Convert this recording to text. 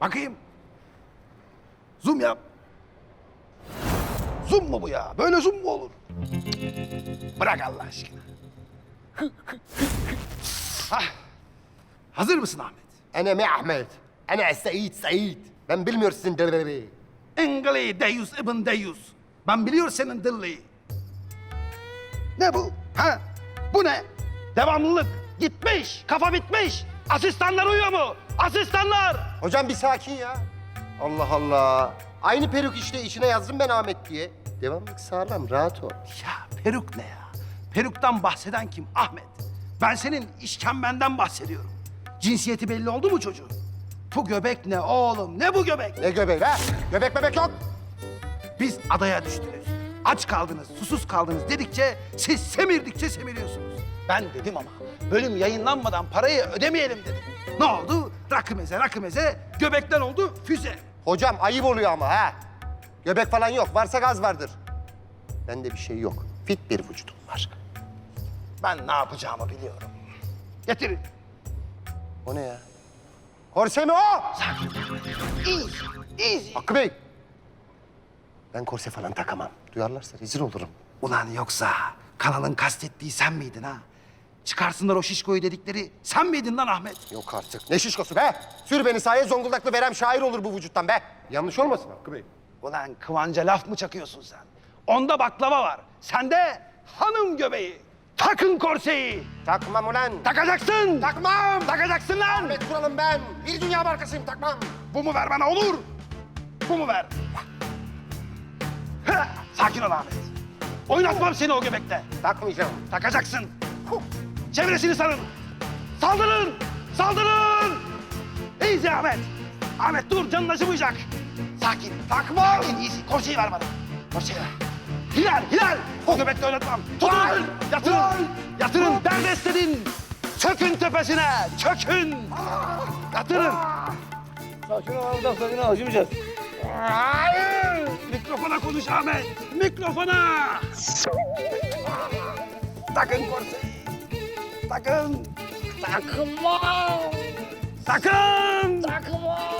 Bakayım. Zoom yap. Zoom mu bu ya? Böyle zoom mu olur? Bırak Allah aşkına. Hah. Hazır mısın Ahmet? Ana Mehmet. Ana Sait Sait. Ben bilmiyorsun dırırı. Engli Deus ibn Deus. Ben biliyor senin dilli. Ne bu? Ha? Bu ne? Devamlılık. Gitmiş. Kafa bitmiş. Asistanlar uyuyor mu? Asistanlar. Hocam bir sakin ya. Allah Allah. Aynı peruk işte içine yazdım ben Ahmet diye. Devamlık sağlam, rahat ol. Ya peruk ne ya? Peruktan bahseden kim? Ahmet. Ben senin işkembenden bahsediyorum. Cinsiyeti belli oldu mu çocuğun? Bu göbek ne oğlum? Ne bu göbek? Ne göbeği be? Göbek bebek yok. Biz adaya düştünüz. Aç kaldınız, susuz kaldınız dedikçe siz semirdikçe semiriyorsunuz. Ben dedim ama bölüm yayınlanmadan parayı ödemeyelim dedim. Ne oldu? Rakı meze, rakı meze, göbekten oldu füze. Hocam ayıp oluyor ama ha. Göbek falan yok. Varsa gaz vardır. Bende bir şey yok. Fit bir vücudum var. Ben ne yapacağımı biliyorum. Getirin. O ne ya? Korse mi o? Easy, easy. Hakkı Bey. Ben korse falan takamam. Duyarlarsa rezil olurum. Ulan yoksa kanalın kastettiği sen miydin ha? Çıkarsınlar o şişkoyu dedikleri sen miydin lan Ahmet? Yok artık. Ne şişkosu be? Sür beni sahaya Zonguldaklı verem şair olur bu vücuttan be. Yanlış olmasın Hakkı Bey. Ulan Kıvanç'a laf mı çakıyorsun sen? Onda baklava var. Sende hanım göbeği. Takın korseyi. Takmam ulan. Takacaksın. Takmam. Takacaksın lan. Ahmet Kural'ım ben. Bir dünya markasıyım takmam. Bu mu ver bana olur? Bu mu ver? Sakin ol Ahmet. Oynatmam seni o göbekte. Takmayacağım. Takacaksın. Çevresini sarın. Saldırın! Saldırın! İyice Ahmet. Ahmet dur canın acımayacak. Sakin. Takma. Sakin iyisin. Korseyi ver bana. Korseyi ver. Hilal, Hilal. O göbekte oynatmam. Tutun. Yatırın. Yatırın. Ben besledim. Çökün tepesine. Çökün. Yatırın. Sakin ol Allah'tan sakin ol. Acımayacağız. Mikrofona konuş Ahmet. Mikrofona. Takın korseyi. Takın. Takma. Takın. Takma.